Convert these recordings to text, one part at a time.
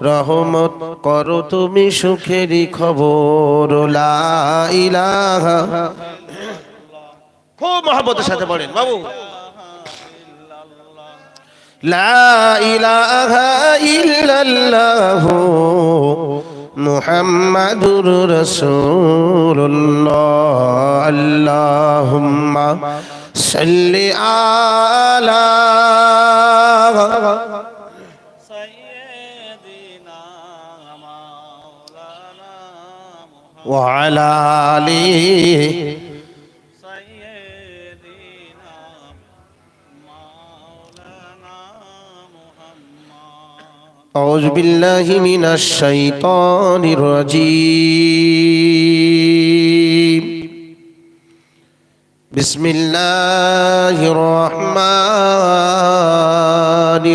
রহমত করো তুমি সুখেরই খবর লা ইলাহা খুব মহব্বতের সাথে বলেন বাবু। লা ইলাহা ইল্লাল্লাহু মুহাম্মাদুর রাসূলুল্লাহ আল্লাহুম্মা সাল্লি আলা وعلى آله أعوذ بالله من الشيطان الرجيم. بسم الله الرحمن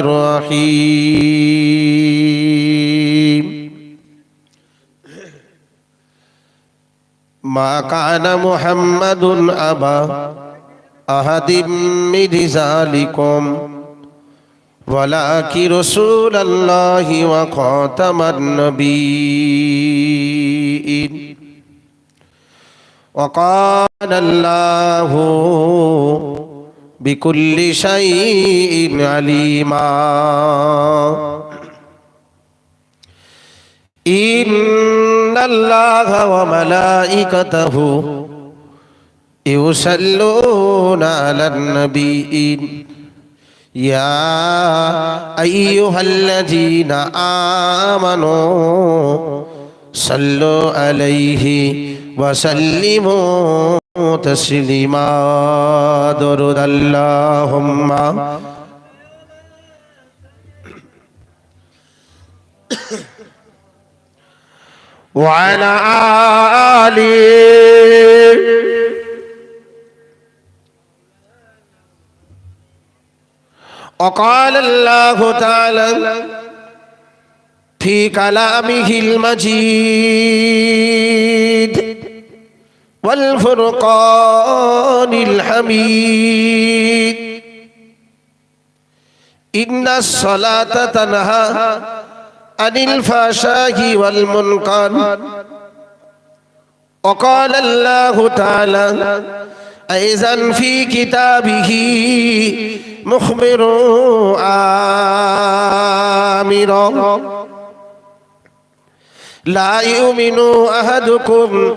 الرحيم. ما كان محمد أبا أحد من رجالكم ولكن رسول الله وخاتم النبيين. وقال الله بكل شيء عليما. الله وملائكته يصلون على النبيين يا أيها الذين آمنوا صلوا عليه وسلموا تسليما درد اللهم وعلى آله وقال الله تعالى في كلامه المجيد والفرقان الحميد. إن الصلاة تنهى عن الفحشاء والمنكر وقال الله تعالى أيضا في كتابه مخبر آمرا لا يؤمن أحدكم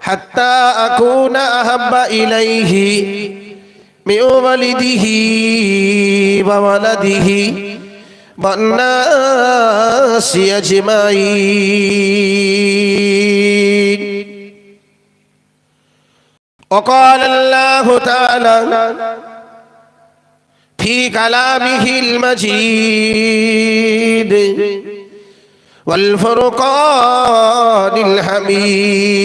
حتى أكون أحب إليه من والده وولده والناس أجمعين وقال الله تعالى في كلامه المجيد والفرقان الحميد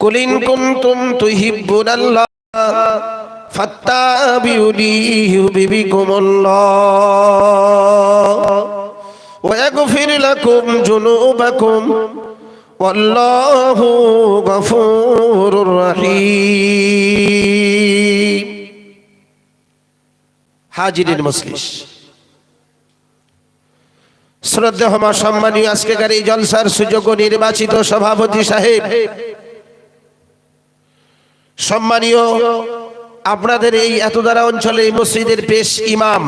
قل إن كنتم تحبون الله فاتبعوني يحببكم الله ويغفر لكم جنوبكم والله غفور رحيم হাজিরিন মসলিস শ্রদ্ধেহমা সম্মানীয় আজকেকার এই জলসার সুযোগ্য নির্বাচিত সভাপতি সাহেব সম্মানীয় আপনাদের এই এত দ্বারা অঞ্চলে মসজিদের পেশ ইমাম।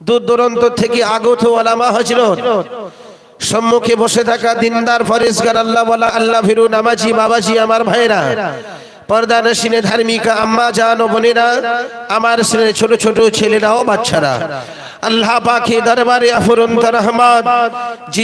দূর দূরান্ত থেকে আগত ওলামা হয়েছিল সম্মুখে বসে থাকা দিনদার ফরেজগার আল্লাহ বলা, আল্লাহ ফিরু নামাজি বাবাজি, আমার ভাইরা পর্দা নসিনে ধার্মিকা আম্মা, জান ও বোনেরা, আমার শ্রেণির ছোট ছোট ছেলেরাও, বাচ্চারা। আল্লাহ পাখি দরবারে আফরন্ত রহমান যিনি